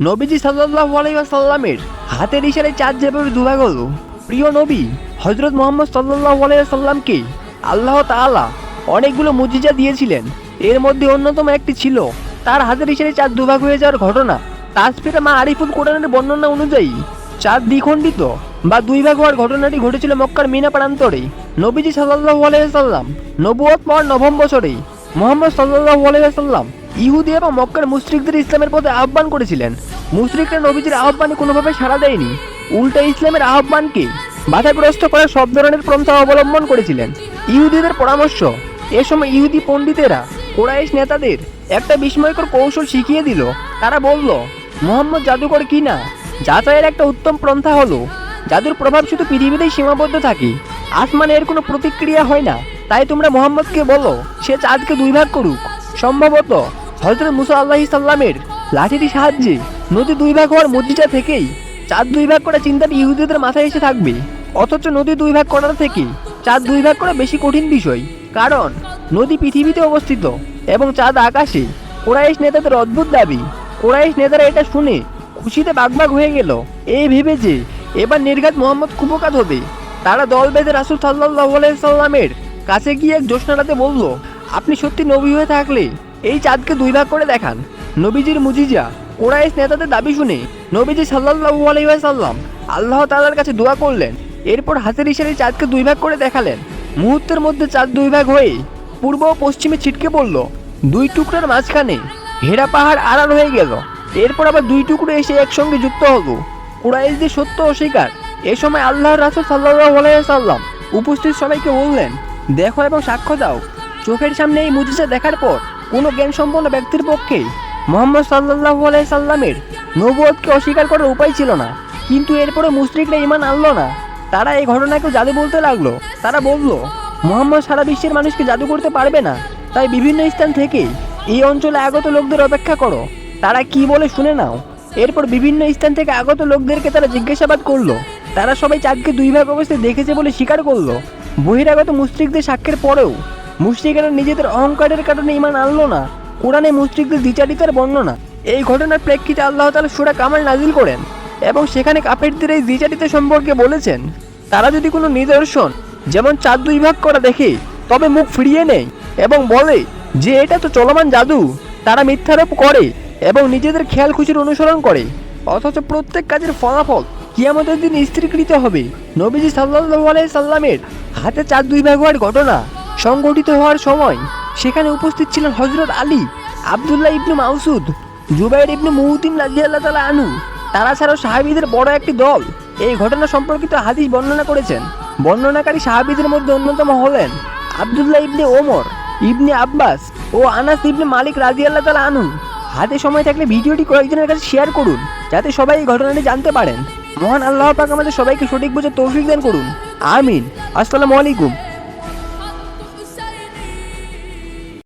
নবীজি সাল্লাল্লাহু আলাইহি ওয়াসাল্লামের হাতের ইশারায় চাঁদ যেভাবে দুভাগ হলো প্রিয় নবী, হযরত মুহাম্মদ সাল্লাল্লাহু আলাইহি ওয়াসাল্লামকে আল্লাহ তাআলা অনেকগুলো মুজিজা দিয়েছিলেন। এর মধ্যে অন্যতম একটি ছিল তার হাতের ইশারায় চাঁদ দুভাগ হয়ে যাওয়ার ঘটনা। তাসফিরা মা আরিফুল কোরআনের বর্ণনা অনুযায়ী চাঁদ দ্বিখণ্ডিত বা দুই ভাগ হওয়ার ঘটনাটি ঘটেছিল মক্কার মিনা প্রান্তরে। নবীজি সাল্লাল্লাহু আলাইহি সাল্লাম নবুয়ত পাওয়ার নবম বছরে মোহাম্মদ সাল্লাল্লাহু আলাইহি সাল্লাম ইহুদি এবং মক্কার মুশরিকদের ইসলামের পথে আহ্বান করেছিলেন। মুশরিকরা নবীজির আহ্বানে কোনোভাবে সাড়া দেয়নি। উল্টা ইসলামের আহ্বানকে বাধাগ্রস্ত করার সব ধরনের পন্থা অবলম্বন করেছিলেন। ইহুদিদের পরামর্শ, এ সময় ইহুদি পণ্ডিতেরা কোরাইশ নেতাদের একটা বিস্ময়কর কৌশল শিখিয়ে দিল। তারা বলল, মোহাম্মদ জাদুকর কি না? যাচাইয়ের একটা উত্তম পন্থা হলো, জাদুর প্রভাব শুধু পৃথিবীতেই সীমাবদ্ধ থাকে। আসমানে এর কোনো প্রতিক্রিয়া হয় না। তাই তোমরা মোহাম্মদকে বলো, সে চাঁদকে দুই ভাগ করুক। সম্ভবত হজরত মুসা আল্লাহ সাল্লামের লাঠিটির সাহায্যে নদী দুই ভাগ হওয়ার মজিজা থেকেই চাঁদ দুই ভাগ করা চিন্তাটি ইহুদিদের মাথায় এসে থাকবে। অথচ নদী দুই ভাগ করার থেকে চাঁদ দুই ভাগ করা বেশি কঠিন বিষয়, কারণ নদী পৃথিবীতে অবস্থিত এবং চাঁদ আকাশে কোরাইশ নেতাদের অদ্ভুত দাবি। কোরাইশ নেতারা এটা শুনে খুশিতে বাগবাগ হয়ে গেল। এই ভেবে যে এবার নির্ঘাত মোহাম্মদ কুপকাত হবে, তারা দল বেঁধে রাসুল সাল্লাহ সাল্লামের কাছে গিয়ে এক জ্যোৎস্নারাতে বলল, আপনি সত্যি নবী হয়ে থাকলে এই চাঁদকে দুই ভাগ করে দেখান। নবীজির মুজিজা, কোরাইশ নেতাদের দাবি শুনে নবীজি সাল্লাল্লাহু আলাইহি সাল্লাম আল্লাহ তাআলার কাছে দোয়া করলেন। এরপর হাতের ইশারায় চাঁদকে দুই ভাগ করে দেখালেন। মুহূর্তের মধ্যে চাঁদ দুই ভাগ হয়ে পূর্ব ও পশ্চিমে ছিটকে পড়ল। দুই টুকরার মাঝখানে হেরা পাহাড় আড়াল হয়ে গেল। এরপর আবার দুই টুকরো এসে একসঙ্গে যুক্ত হলো। কুরাইশদের সত্য অস্বীকার এ সময় আল্লাহর রাসুল আলাইহি সাল্লাম উপস্থিত সবাইকে বললেন, দেখো এবং সাক্ষ্য দাও। চোখের সামনে এই মুজিজা দেখার পর কোনো জ্ঞান সম্পন্ন ব্যক্তির পক্ষে মোহাম্মদ সাল্লাল্লাহু আলাইহি সাল্লামের নবুয়তকে অস্বীকার করার উপায় ছিল না। কিন্তু এরপরে মুশরিকরা ইমান আনলো না। তারা এই ঘটনাকে জাদু বলতে লাগল। তারা বলল, মোহাম্মদ সারা বিশ্বের মানুষকে জাদু করতে পারবে না। তাই বিভিন্ন স্থান থেকে এই অঞ্চলে আগত লোকদের অপেক্ষা করো। তারা কি বলে শুনে নাও। এরপর বিভিন্ন স্থান থেকে আগত লোকদেরকে তারা জিজ্ঞাসাবাদ করল। তারা সবাই চাঁদকে দুই ভাগ অবস্থায় দেখেছে বলে স্বীকার করল। বহিরাগত মুসলিকদের সাক্ষ্যের পরেও মুশরিকেরা নিজেদের অহংকারের কারণে ইমান আনলো না। কোরআনে মুশরিকদের দ্বিচারিতার বর্ণনা। এই ঘটনার প্রেক্ষিতে আল্লাহ তাআলা সুরা কামাল নাজিল করেন এবং সেখানে কাফেরদের এই দ্বিচারিতা সম্পর্কে বলেছেন, তারা যদি কোনো নিদর্শন, যেমন চাঁদ দুই ভাগ করা দেখে, তবে মুখ ফিরিয়ে নেয় এবং বলে যে এটা তো চলমান জাদু, তারা মিথ্যারোপ করে এবং নিজেদের খেয়াল খুশির অনুসরণ করে। অথচ প্রত্যেক কাজের ফলাফল কিয়ামতের দিন স্থিরীকৃত হবে। নবীজি সাল্লাল্লাহু আলাইহি সাল্লামের হাতে চার দুই ভাগ হওয়ার ঘটনা সংঘটিত হওয়ার সময় সেখানে উপস্থিত ছিলেন হজরত আলী, আবদুল্লাহ ইবনু মাউসুদ, জুবাইর ইবনু মুহুদ্দিন রাজিয়াল্লাহ তালা আনু তারা ছাড়াও সাহাবীদের বড় একটি দল। এই ঘটনা সম্পর্কিত হাদিস বর্ণনা করেছেন। বর্ণনাকারী সাহাবীদের মধ্যে অন্যতম হলেন আবদুল্লাহ ইবনে ওমর, ইবনে আব্বাস ও আনাস ইবনে মালিক রাজিয়াল্লাহ তালা আনু হাতে সময় থাকলে ভিডিওটি কয়েকজনের কাছে শেয়ার করুন, যাতে সবাই এই ঘটনাটি জানতে পারেন। মহান আল্লাহ পাক আমাদের সবাইকে সঠিক বুঝে তৌফিক দান করুন। আমিন। আসসালামু আলাইকুম।